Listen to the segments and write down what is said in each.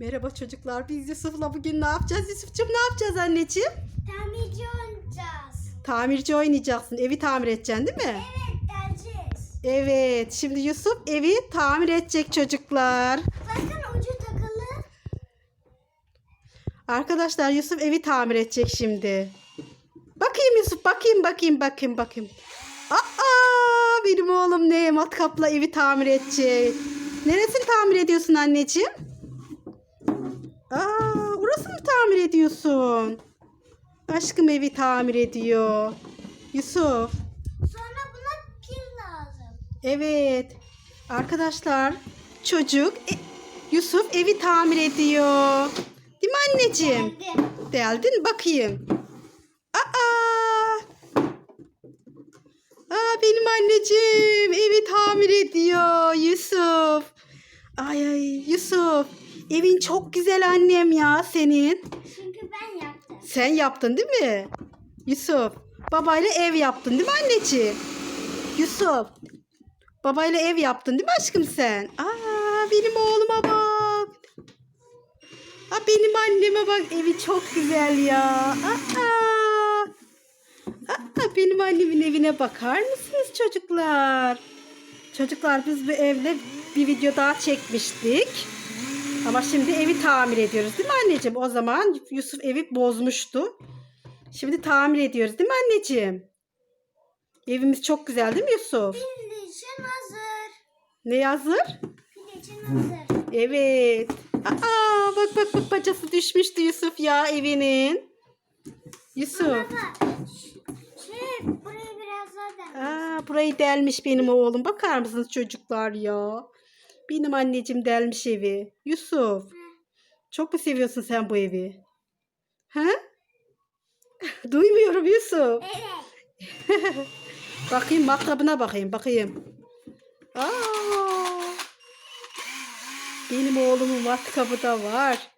Merhaba çocuklar. Biz Yusuf'la bugün ne yapacağız? Yusuf'cum ne yapacağız anneciğim? Tamirci olacağız. Tamirci oynayacaksın. Evi tamir edeceksin değil mi? Evet geleceğiz. Evet. Şimdi Yusuf evi tamir edecek çocuklar. Bakın ucu takılı. Arkadaşlar Yusuf evi tamir edecek şimdi. Bakayım Yusuf. Bakayım bakayım bakayım bakayım. Aa benim oğlum ne matkapla evi tamir edecek. Neresini tamir ediyorsun anneciğim? Aa orası mı tamir ediyorsun? Aşkım evi tamir ediyor. Yusuf. Sonra buna pil lazım. Evet. Arkadaşlar çocuk e, Yusuf evi tamir ediyor. Değil mi anneciğim? Geldi. Deldin bakayım. Aa! Aa benim anneciğim evi tamir ediyor Yusuf. Ay ay Yusuf. Evin çok güzel annem ya senin. Çünkü ben yaptım. Sen yaptın değil mi? Yusuf. Babayla ev yaptın değil mi anneciğim? Yusuf. Babayla ev yaptın değil mi aşkım sen? Aa benim oğluma bak. Aa benim anneme bak evi çok güzel ya. Aa. Aa benim annemin evine bakar mısınız çocuklar? Çocuklar biz bu evde bir video daha çekmiştik. Ama şimdi evi tamir ediyoruz değil mi anneciğim? O zaman Yusuf evi bozmuştu. Şimdi tamir ediyoruz değil mi anneciğim? Evimiz çok güzel değil mi Yusuf? Pil için hazır. Ne hazır? Pil için hazır. Evet. Aa bak bak bak bacası düşmüştü Yusuf ya evinin. Yusuf. Baba şey burayı biraz daha da. Aa burayı delmiş benim oğlum. Bakar mısınız çocuklar ya? Benim anneciğim delmiş evi. Yusuf. Çok mu seviyorsun sen bu evi? Ha? Duymuyorum Yusuf. Evet. Bakayım matkabına bakayım bakayım. Aa! Benim oğlumun matkabı da var.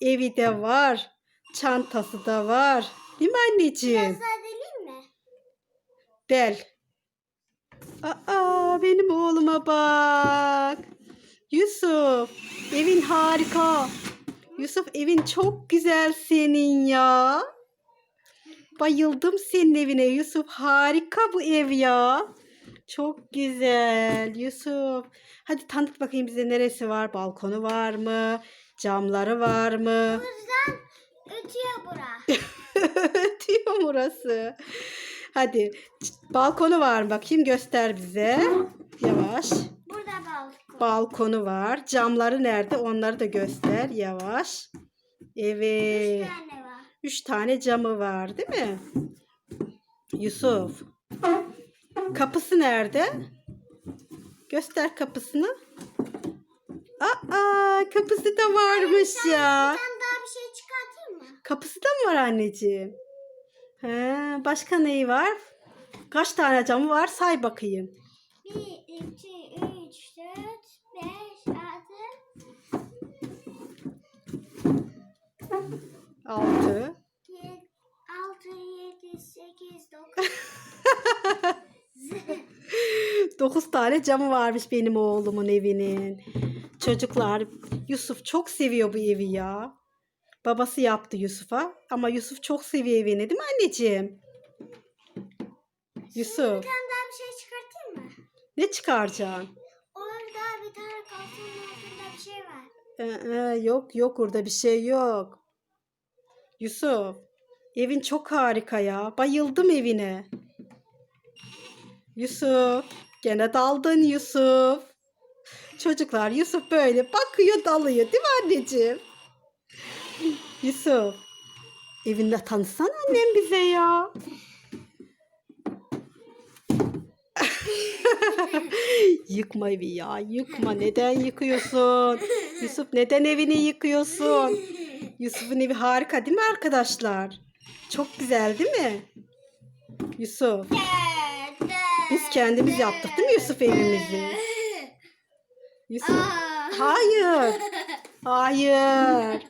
Evi de var. Çantası da var. Değil mi anneciğim? Biraz daha deleyim mi? Del. Aa benim oğluma bak. Yusuf evin harika. Yusuf evin çok güzel senin ya. Bayıldım senin evine Yusuf. Harika bu ev ya. Çok güzel Yusuf. Hadi tanıt bakayım bize neresi var? Balkonu var mı? Camları var mı? Yüzden ötüyor bura. Ötüyor burası. Hadi balkonu var mı? Bakayım göster bize. Yavaş. Burada balkon. Balkonu var. Camları nerede? Onları da göster. Yavaş. Evet. Üç tane var. Üç tane camı var değil mi? Yusuf. Kapısı nerede? Göster kapısını. Aa, kapısı da varmış ya. Bir tane daha bir şey çıkartayım mı? Kapısı da mı var anneciğim? He, başka neyi var? Kaç tane camı var? Say bakayım. 1, 2, 6, 6. 6, 7, 8, 9. 9 tane camı varmış benim oğlumun evinin. Çocuklar Yusuf çok seviyor bu evi ya. Babası yaptı Yusuf'a ama Yusuf çok seviyor evini değil mi anneciğim? Yusuf Bir tane daha bir şey çıkartayım mı? ne çıkaracaksın? Orada bir tane kartonun altında bir şey var. Ee, yok yok orada bir şey yok. Yusuf evin çok harika ya. Bayıldım evine. Yusuf gene daldın Yusuf. Çocuklar Yusuf böyle bakıyor dalıyor değil mi anneciğim? Yusuf evinde tanısan annem bize ya. Yıkma evi ya yıkma neden yıkıyorsun? Yusuf neden evini yıkıyorsun? Yusuf'un evi harika değil mi arkadaşlar? Çok güzel değil mi? Yusuf biz kendimiz yaptık değil mi Yusuf evimizi? Yusuf hayır. Hayır.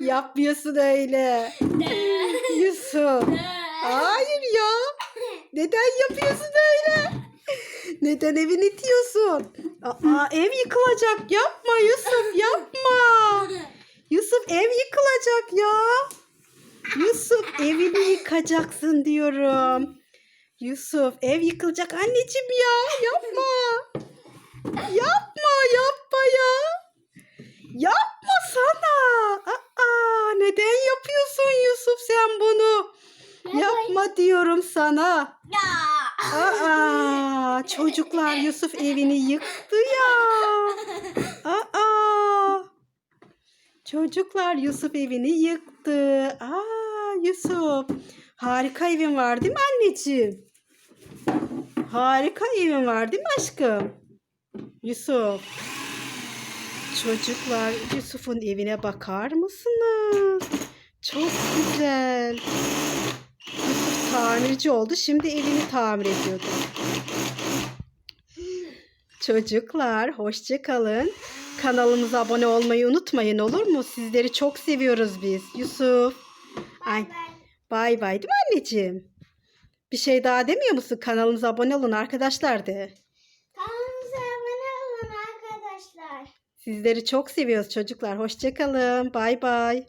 Yapmıyorsun öyle. Yusuf. Hayır ya. Neden yapıyorsun öyle? Neden evini itiyorsun? Aa, ev yıkılacak. Yapma Yusuf yapma. yıkılacak ya? Yusuf evini yıkacaksın diyorum. Yusuf ev yıkılacak anneciğim ya. Yapma. Yapma yapma ya. Yapma sana. Aa, neden yapıyorsun Yusuf sen bunu? Yapma diyorum sana. Aa, çocuklar Yusuf evini yıktı ya. Aa. Çocuklar Yusuf evini yıktı. Aa, Yusuf. Harika evin var değil mi anneciğim? Harika evin var değil mi aşkım? Yusuf. Çocuklar Yusuf'un evine bakar mısınız? Çok güzel. Yusuf tamirci oldu. Şimdi evini tamir ediyordu. Çocuklar hoşça kalın. Kanalımıza abone olmayı unutmayın olur mu? Sizleri çok seviyoruz biz. Yusuf. Ay, Bay bay. değil mi anneciğim? Bir şey daha demiyor musun? Kanalımıza abone olun arkadaşlar de. Kanalımıza abone olun arkadaşlar. Sizleri çok seviyoruz çocuklar. Hoşça kalın. Bay bay.